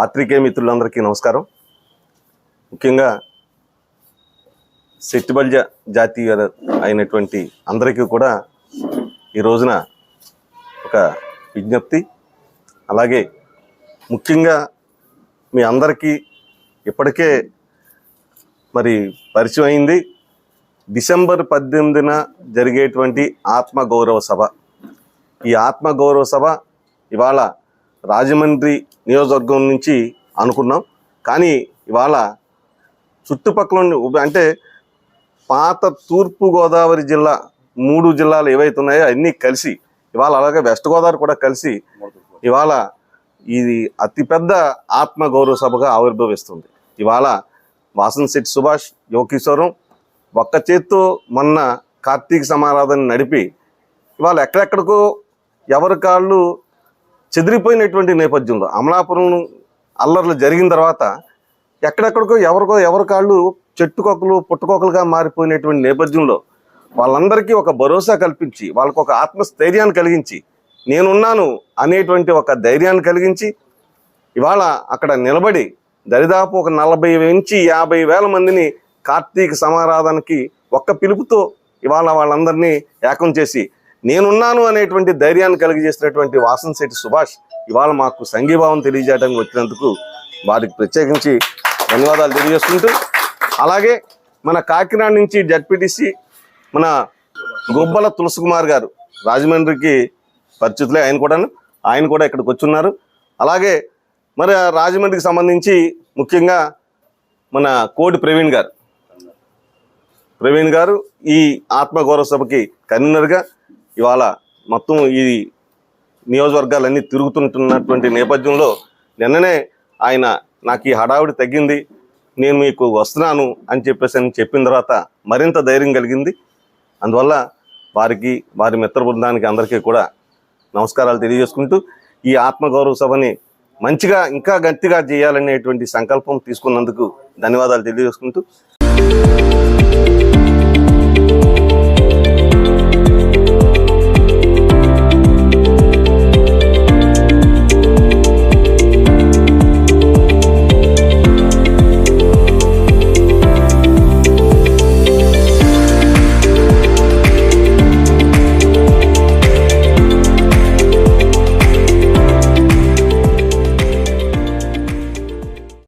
పాత్రికేయ మిత్రులందరికీ నమస్కారం. ముఖ్యంగా సెట్టిబల్జ జాతీయ అయినటువంటి అందరికీ కూడా ఈ రోజున ఒక విజ్ఞప్తి. అలాగే ముఖ్యంగా మీ అందరికీ ఇప్పటికే మరి పరిచయం అయింది. డిసెంబర్ పద్దెనిమిదిన జరిగేటువంటి ఆత్మగౌరవ సభ. ఈ ఆత్మగౌరవ సభ ఇవాళ రాజమండ్రి నియోజకవర్గం నుంచి అనుకున్నాం. కానీ ఇవాళ చుట్టుపక్కల అంటే పాత తూర్పుగోదావరి జిల్లా మూడు జిల్లాలు ఏవైతే ఉన్నాయో అన్నీ కలిసి ఇవాళ అలాగే వెస్ట్ గోదావరి కూడా కలిసి ఇవాళ ఇది అతిపెద్ద ఆత్మ గౌరవ సభగా ఆవిర్భవిస్తుంది. ఇవాళ వాసన్శెట్టి సుభాష్ యోగీశ్వరం ఒక్క చేత్తో మొన్న కార్తీక సమారాధన నడిపి ఇవాళ ఎక్కడెక్కడికో ఎవరి కాళ్ళు చెదిరిపోయినటువంటి నేపథ్యంలో అమలాపురం అల్లర్లు జరిగిన తర్వాత ఎక్కడెక్కడికో ఎవరికో ఎవరి కాళ్ళు చెట్టుకొకలు పుట్టుకొకలుగా మారిపోయినటువంటి నేపథ్యంలో వాళ్ళందరికీ ఒక భరోసా కల్పించి వాళ్ళకు ఒక ఆత్మస్థైర్యాన్ని కలిగించి నేనున్నాను అనేటువంటి ఒక ధైర్యాన్ని కలిగించి ఇవాళ అక్కడ నిలబడి దరిదాపు ఒక నలభై నుంచి యాభై వేల మందిని కార్తీక సమారాధనకి ఒక్క పిలుపుతో ఇవాళ వాళ్ళందరినీ ఏకం చేసి నేనున్నాను అనేటువంటి ధైర్యాన్ని కలిగజేసినటువంటి వాసన్ శెట్టి సుభాష్ ఇవాళ మాకు సంఘీభావం తెలియజేయడానికి వచ్చినందుకు వారికి ప్రత్యేకించి ధన్యవాదాలు తెలియజేసుకుంటూ అలాగే మన కాకినాడ నుంచి జడ్పీటీసీ మన గొబ్బల తులసికుమార్ గారు రాజమండ్రికి పరిచితులే ఆయన కూడాను ఆయన కూడా ఇక్కడికి వచ్చున్నారు. అలాగే మరి రాజమండ్రికి సంబంధించి ముఖ్యంగా మన కోటి ప్రవీణ్ గారు. ప్రవీణ్ గారు ఈ ఆత్మగౌరవ సభకి కన్వీనర్గా ఇవాళ మొత్తం ఈ నియోజకవర్గాలన్నీ తిరుగుతుంటున్నటువంటి నేపథ్యంలో నిన్ననే ఆయన నాకు ఈ హడావిడి తగ్గింది నేను మీకు వస్తున్నాను అని చెప్పేసి అని చెప్పిన తర్వాత మరింత ధైర్యం కలిగింది. అందువల్ల వారికి వారి మిత్ర బృందానికి అందరికీ కూడా నమస్కారాలు తెలియజేసుకుంటూ ఈ ఆత్మగౌరవ సభని మంచిగా ఇంకా గట్టిగా చేయాలనేటువంటి సంకల్పం తీసుకున్నందుకు ధన్యవాదాలు తెలియజేసుకుంటూ.